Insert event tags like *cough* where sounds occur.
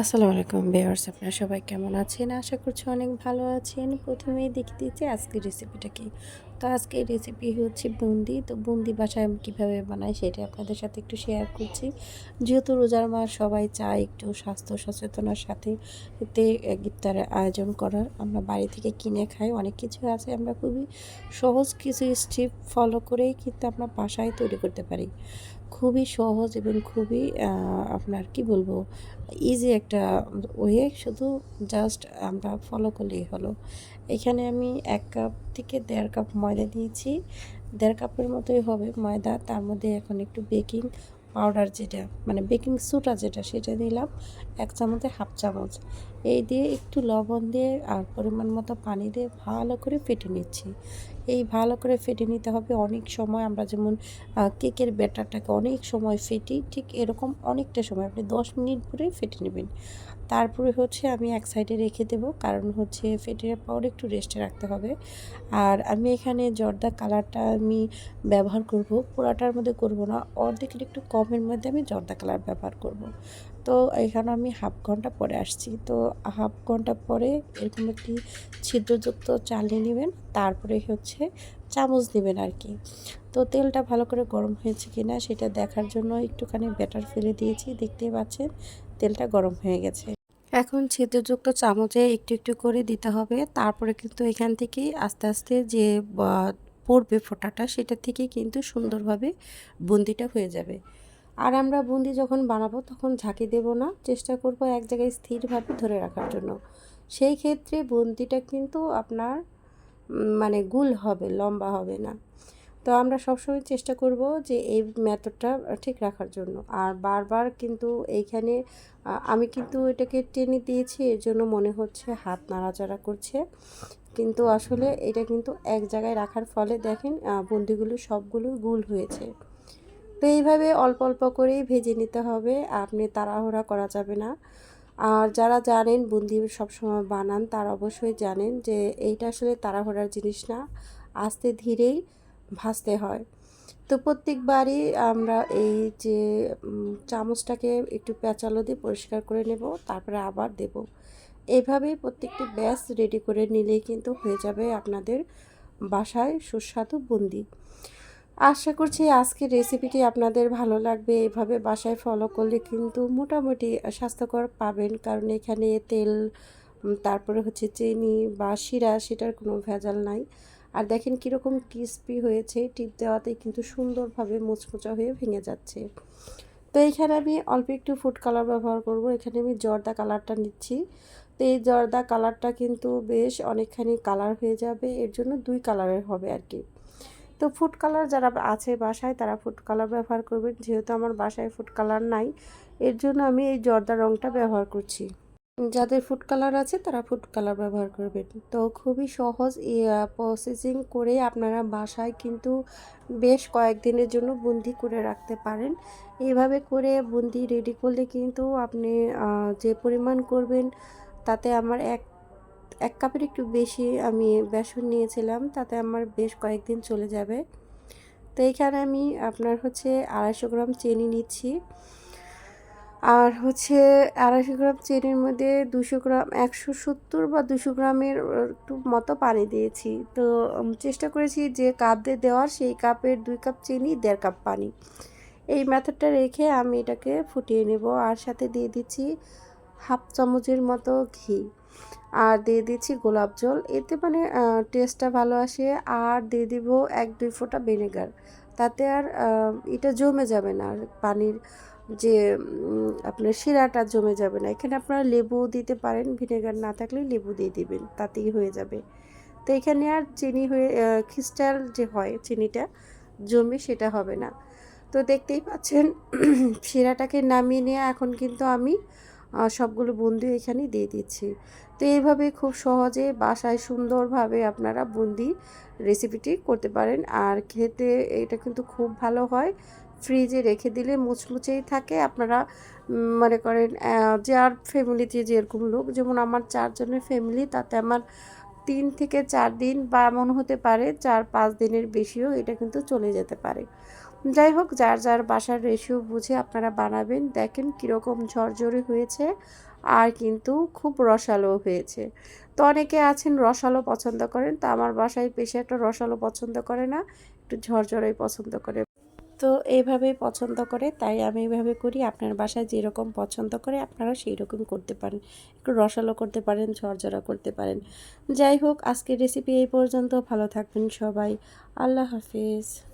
আসসালামু আলাইকুম বেয়ার্স আপনারা সবাই কেমন আছেন? আশা করছি অনেক ভালো আছেন। প্রথমেই দেখে দিচ্ছি আজকের রেসিপিটা কি। তো আজকের রেসিপি হচ্ছে বুন্দি। তো বুন্দি বাসায় আমি কীভাবে বানাই সেটা আপনাদের সাথে একটু শেয়ার করছি। যেহেতু রোজার মাস, সবাই চায় একটু স্বাস্থ্য সচেতনার সাথে এতে ইফতারের আয়োজন করার। আমরা বাড়ি থেকে কিনে খাই। অনেক কিছু আছে। আমরা খুবই সহজ কিছু স্টেপ ফলো করেই কিন্তু আমরা বাসায় তৈরি করতে পারি। খুবই সহজ এবং খুবই আপনার কি বলব ইজি একটা ওয়ে শুধু জাস্ট আমরা ফলো করলেই হলো। এখানে আমি এক কাপ থেকে দেড় কাপ ময়দা দিয়েছি। দেড় কাপের মতোই হবে ময়দা, তার মধ্যে এখন একটু বেকিং পাউডার যেটা মানে বেকিং সোডা যেটা, সেটা দিলাম। এক চামচে হাফ চামচ। এই দিয়ে একটু লবণ দিয়ে আর পরিমাণ মতো পানি দিয়ে ভালো করে ফেটে নিচ্ছি। এই ভালো করে ফেটে নিতে হবে। অনেক সময় আমরা যেমন কেকের ব্যাটারটাকে অনেক সময় ফেটি, ঠিক এরকম অনেকটা সময়। আপনি দশ মিনিট ধরে ফেটে নেবেন। তারপরে হচ্ছে আমি এক সাইডে রেখে দেবো, কারণ হচ্ছে ফেটে পর একটু রেস্টে রাখতে হবে। আর আমি এখানে জর্দা কালারটা আমি ব্যবহার করব, পোড়াটার মধ্যে করব না, অর্ধেকের একটু কমের মধ্যে আমি জর্দা কালার ব্যবহার করব। তো এখানে আমি হাফ ঘণ্টা পরে আসছি, তো হাফ ঘণ্টা পরে এরকম একটি ছিদ্রযুক্ত চালিয়ে নেবেন, তারপরে হচ্ছে চামচ নেবেন আর কি। তো তেলটা ভালো করে গরম হয়েছে কিনা সেটা দেখার জন্য একটুখানি ব্যাটার ফেলে দিয়েছি, দেখতেই পাচ্ছেন তেলটা গরম হয়ে গেছে। এখন ছিদ্রযুক্ত চামচে একটু একটু করে দিতে হবে। তারপরে কিন্তু এখান থেকেই আস্তে আস্তে যে পড়বে ফোটাটা, সেটা থেকে কিন্তু সুন্দরভাবে বুন্দিটা হয়ে যাবে। আর আমরা বুন্দি যখন বানাবো তখন ঝাঁকি দেব না, চেষ্টা করব এক জায়গায় স্থিরভাবে ধরে রাখার জন্য। সেই ক্ষেত্রে বুন্দিটা কিন্তু আপনার মানে গুল হবে, লম্বা হবে না। তো আমরা সবসময় চেষ্টা করব যে এই মেথডটা ঠিক রাখার জন্য। আর বারবার কিন্তু এইখানে আমি কিন্তু এটাকে টেনে দিয়েছি, এর জন্য মনে হচ্ছে হাত নাড়াচাড়া করছে। কিন্তু আসলে এটা কিন্তু এক জায়গায় রাখার ফলে দেখেন বন্দিগুলো সবগুলো গুল হয়েছে। তো এইভাবে অল্প অল্প করেই ভেজে নিতে হবে, আপনি তাড়াহুড়া করা যাবে না। আর যারা জানেন, বুন্দি সবসময় বানান, তারা অবশ্যই জানেন যে এইটা আসলে তাড়াহুড়ার জিনিস না। আস্তে ধীরেই ভাজতে হয়। তো প্রত্যেকবারই আমরা এই যে চামচটাকে একটু পেঁচালো দিয়ে পরিষ্কার করে নেব, তারপরে আবার দেব। এভাবেই প্রত্যেকটি ব্যাস রেডি করে নিলেই কিন্তু হয়ে যাবে আপনাদের বাসায় সুস্বাদু বুন্দি। আশা করছি আজকের রেসিপিটি আপনাদের ভালো লাগবে। এভাবে বাসায় ফলো করলে কিন্তু মোটামুটি স্বাস্থ্যকর পাবেন, কারণ এখানে তেল তারপরে হচ্ছে চিনি বা শিরা, সেটার কোনো ভেজাল নাই। আর দেখেন কীরকম ক্রিস্পি হয়েছে, টিপ দেওয়াতেই কিন্তু সুন্দরভাবে মুচমুচা হয়ে ভেঙে যাচ্ছে। তো এইখানে আমি অল্প একটু ফুড কালার ব্যবহার করব। এখানে আমি জর্দা কালারটা নিচ্ছি। তো এই জর্দা কালারটা কিন্তু বেশ অনেকখানি কালার হয়ে যাবে। এর জন্য দুই কালারের হবে আর কি। তো ফুড কালার যারা আছে বাসায়, তারা ফুড কালার ব্যবহার করবেন। যেহেতু আমার বাসায় ফুড কালার নাই, এর জন্য আমি এই জর্দা রঙটা ব্যবহার করছি। যাদের ফুড কালার আছে তারা ফুড কালার ব্যবহার করবেন। তো খুবই সহজ প্রসেসিং করে আপনারা বাসায় কিন্তু বেশ কয়েকদিনের জন্য বুন্দি করে রাখতে পারেন। এইভাবে করে বুন্দি রেডি করলে কিন্তু আপনি যে পরিমাণ করবেন তাতে আমার এক এক কাপের একটু বেশি আমি বেসন নিয়েছিলাম, তাতে আমার বেশ কয়েকদিন চলে যাবে। তো এইখানে আমি আপনার হচ্ছে আড়াইশো গ্রাম চিনি নিচ্ছি। আর হচ্ছে আড়াইশো গ্রাম চিনির মধ্যে দুশো গ্রাম, একশো সত্তর বা দুশো গ্রামের একটু মতো পানি দিয়েছি। তো চেষ্টা করেছি যে কাপ দিয়ে দেওয়ার, সেই কাপের দুই কাপ চিনি, দেড় কাপ পানি। এই মেথডটা রেখে আমি এটাকে ফুটিয়ে নেব আর সাথে দিয়ে দিচ্ছি হাফ চামচের মতো ঘি। আর দিয়ে দিচ্ছি গোলাপ জল। এতে মানে টেস্টটা ভালো আসে। আর দিয়ে দিব এক দুই ফোঁটা ভিনেগার তাতে আর এটা জমে যাবে না আর পানির যে আপনার শিরাটা জমে যাবে না। এখানে আপনারা লেবু দিতে পারেন, ভিনেগার না থাকলে লেবু দিয়ে দিবেন, তাতেই হয়ে যাবে। তো এখানে আর চিনি হয়ে খ্রিস্টাল যে হয় চিনিটা, জমে সেটা হবে না। তো দেখতেই পাচ্ছেন, *clears throat* শিরাটাকে নামিয়ে নিয়ে এখন কিন্তু আমি সবগুলো বুন্দি এখানে দিয়ে দিচ্ছি। তো এইভাবে খুব সহজে বাসায় সুন্দরভাবে আপনারা বুন্দি রেসিপিটি করতে পারেন। আর খেতে এটা কিন্তু খুব ভালো হয়। ফ্রিজে রেখে দিলে মুচমুচেই থাকে। আপনারা মনে করেন যার ফ্যামিলিতে যেরকম লোক, যেমন আমার চারজনের ফ্যামিলি তাতে আমার তিন থেকে চার দিন বা এমন হতে পারে, চার পাঁচ দিনের বেশিও এটা কিন্তু চলে যেতে পারে। যাই হোক, যার যার বাসার রেশিও বুঝে আপনারা বানাবেন। দেখেন কীরকম ঝরঝরে হয়েছে আর কিন্তু খুব রসালো হয়েছে। তো অনেকে আছেন রসালো পছন্দ করেন, তো আমার বাসায় বেশি একটা রসালো পছন্দ করে না, একটু ঝরঝরেই পছন্দ করে। তো এইভাবেই পছন্দ করে, তাই আমি এইভাবে করি। আপনার বাসায় যেরকম পছন্দ করে আপনারা সেই রকম করতে পারেন। একটু রসালো করতে পারেন, ঝরঝরা করতে পারেন। যাই হোক, আজকের রেসিপি এই পর্যন্ত। ভালো থাকবেন সবাই। আল্লাহ হাফিজ।